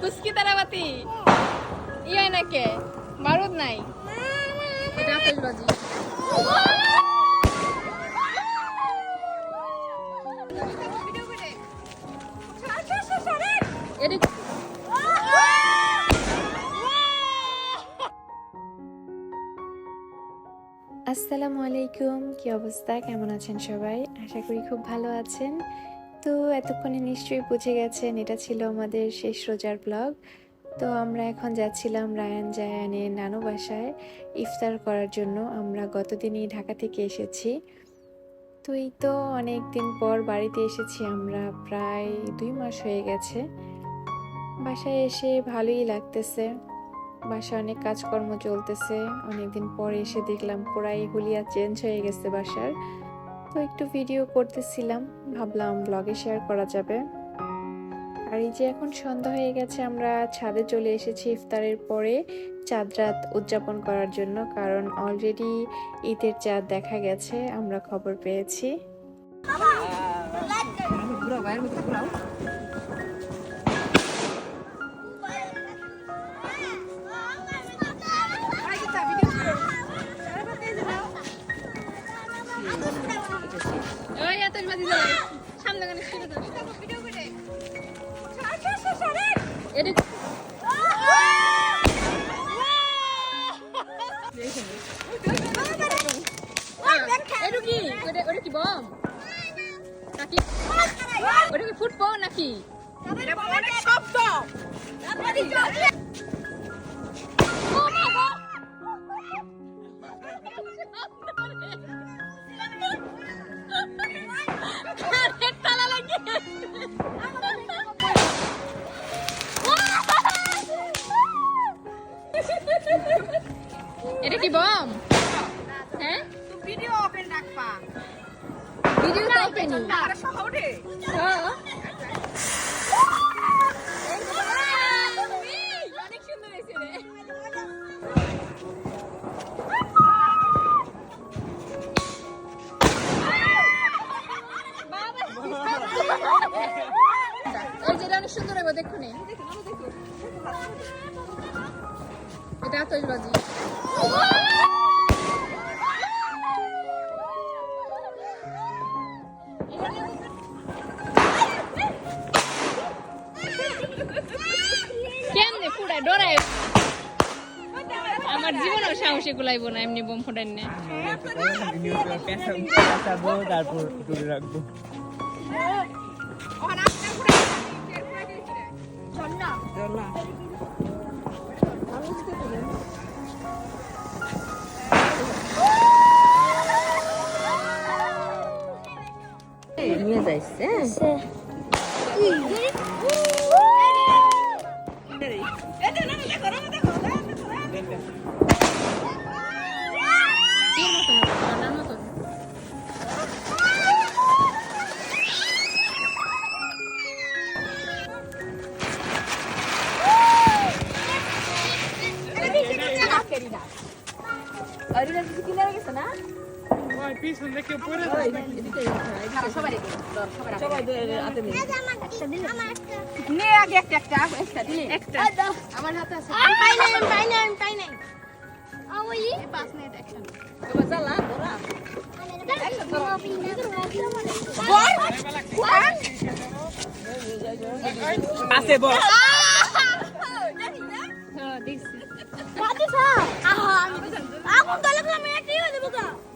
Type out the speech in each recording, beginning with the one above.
কুস্কি তারাবাতি। ইয়ে নাকে বারুদ নাই। এটা আসসালামু আলাইকুম। কি অবস্থা? কেমন আছেন সবাই? আশা করি খুব ভালো আছেন। তো এতক্ষণে নিশ্চয়ই বুঝে গেছেন, এটা ছিল আমাদের শেষ রোজার ব্লগ তো আমরা এখন যাচ্ছিলাম রায়ান জায়ানের নানু বাসায় ইফতার করার জন্য। আমরা গতদিনই ঢাকা থেকে এসেছি। তো এই তো অনেক দিন পর বাড়িতে এসেছি আমরা, প্রায় দুই মাস হয়ে গেছে। বাসায় এসে ভালোই লাগতেছে। বাসায় অনেক কাজকর্ম চলতেছে। অনেকদিন পরে এসে দেখলাম পুরাই হুলিয়া চেঞ্জ হয়ে গেছে বাসার। তো একটু ভিডিও করতেছিলাম, ভাবলাম ব্লগে শেয়ার করা যাবে। আর এই যে এখন সন্ধ্যা হয়ে গেছে, আমরা ছাদে চলে এসেছি ইফতারের পরে চাঁদ রাত উদযাপন করার জন্য, কারণ অলরেডি ঈদের চাঁদ দেখা গেছে, আমরা খবর পেয়েছি। ওই আতশবাজি জ্বালাই সামনে গানে শুরু দাও এটা এটা কি? ওটা ওটা নাকি? ওটা কি কি বম হ্যাঁ ভিডিও ওপেন রাখবা ভিডিও তো ওপেন আর সব ওঠে অনেক সুন্দর হয়েছে রে জীবনেও সাহসে গুলাইব না এমনি বোম ফুটাই না। তারপর রাখব নিয়ে যাইছে। নে আগে একটা একটা একটা দিলে। একটা। আমার হাতে আছে। এই পাঁচ মিনিট একসাথে। আছে বল। হ্যাঁ দেখছি অন্যদিকে ব্যাগ অন্যদিকে ব্যাগ এই কম আসলে জায়ান আসলে যে জায়ান ধরো আরেকটা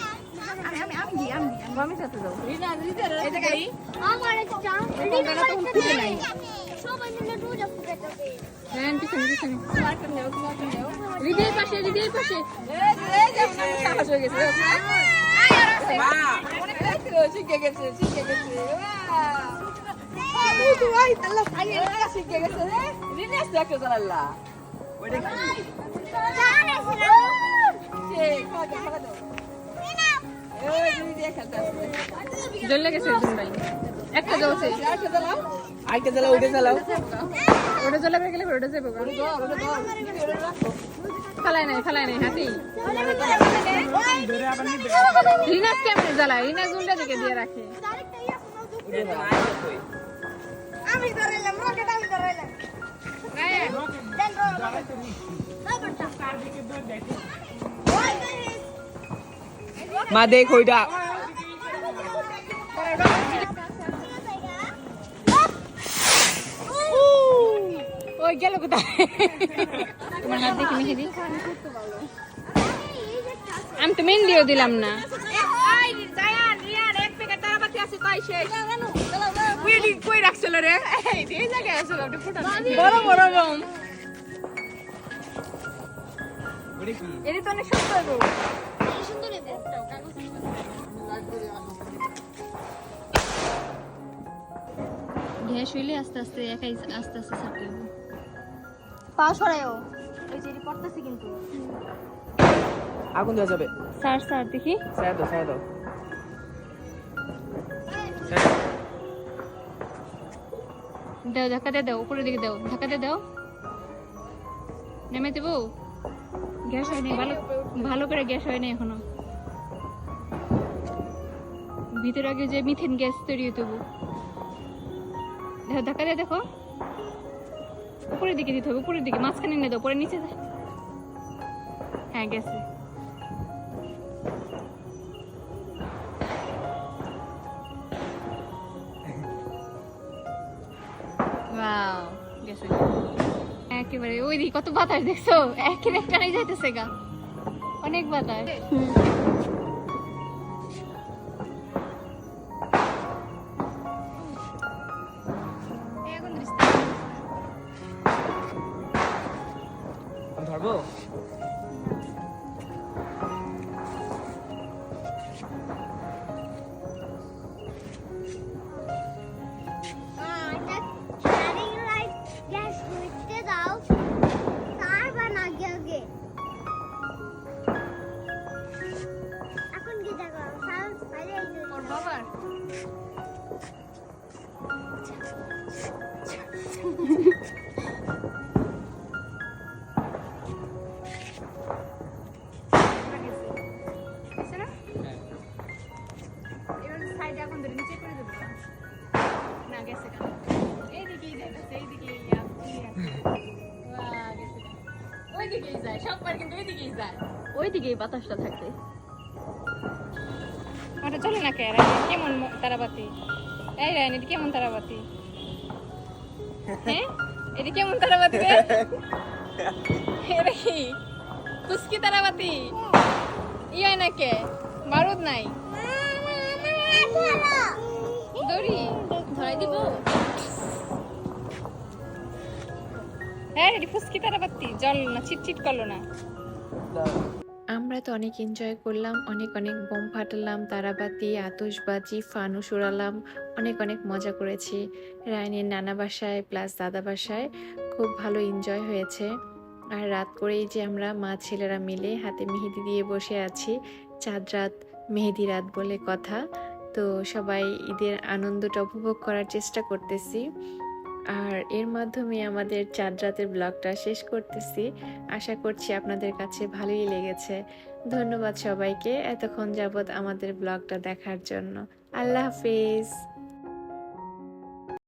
রোজা ফুটে যাবে। হ্যাঁ পিছনে পিছনে। হৃদয়ের পাশে হৃদয়ের পাশে। সাহস হয়ে গেছে শিখে গেছে শিখে গেছে। শিখে গেছে রিনেস দেখো জানাল্লা। সে খাওয়া জল লেগেছে একদম ভাই। একটা জ্বলছে আরেকটা জ্বালাও ওটা জ্বালাও। ওটা জ্বলে গেলে ওটা যাব ফালাই নাই ফালাই নাই হাতি। রিনাস কেমনে জ্বালায়? রিনাস উল্টা দিকে দিয়ে রাখে। আমি ধরাইলাম রকেট আমি ধরাইলাম। মা দেখ ওইটা। ওই গেল কোথায়? তোমার হাত দেখি মেহেদি। আমি তো মেহেন্দিও দিলাম না। জায়ান রিয়ান এক প্যাকেট তারাবাতি আছে তাই গ্যাস হইলে আস্তে আস্তে একাই আস্তে আস্তে সাপড়ে পা সরায়ও। ওই যে পড়তেছে কিন্তু। আগুন দেওয়া যাবে। স্যার স্যার দেখি। ছায়া দাও ছায়া দাও। দাও ধাক্কা দিয়ে দাও উপরের দিকে দাও ধাক্কা দিয়ে দাও। নেমে দেবো? গ্যাস হয়নি ভালো ভালো করে গ্যাস হয়নি এখনও। ভিতরে আগে যে মিথেন গ্যাস তৈরি হতে হবে। ধাক্কা দিয়ে দেখো। উপরের দিকে দিতে হবে উপরের দিকে মাঝখানে নিয়ে দাও পরে নিচে। হ্যাঁ গেছে। গেছে। একেবারে ওই দিকে কত বাতাস দেখছ? একেবারে টানাই যাইতেছে গা। অনেক বাতাস। ওইদিকেই বাতাসটা থাকে ওটা চলে না কে? কেমন তারাবাতি? এই রায়ন এটা কেমন তারাবাতি? হ্যাঁ? এটা কেমন তারাবাতি রে? এটা কি? খুশকি তারাবাতি? ইয়ে না কে? বারুদ নাই। দড়ি? ধরাই দিব। হ্যাঁ এটি ফুসকি তারাবাতি। জল না চিটচিট করল না। আমরা তো অনেক এনজয় করলাম, অনেক অনেক বোম ফাটালাম, তারাবাতি, আতশবাজি, ফানুস উড়ালাম, অনেক অনেক মজা করেছি। রায়নের নানা বাসায় প্লাস দাদা বাসায় খুব ভালো এনজয় হয়েছে। আর রাত করেই যে আমরা মা ছেলেরা মিলে হাতে মেহেদি দিয়ে বসে আছি, চাঁদ রাত, মেহেদি রাত বলে কথা। তো সবাই ঈদের আনন্দটা উপভোগ করার চেষ্টা করতেছি। আর এর মাধ্যমে আমাদের চাঁদ রাতের ব্লগটা শেষ করতেছি। আশা করছি আপনাদের কাছে ভালোই লেগেছে। ধন্যবাদ সবাইকে এতক্ষণ যাবৎ আমাদের ব্লগটা দেখার জন্য। আল্লাহ হাফিজ।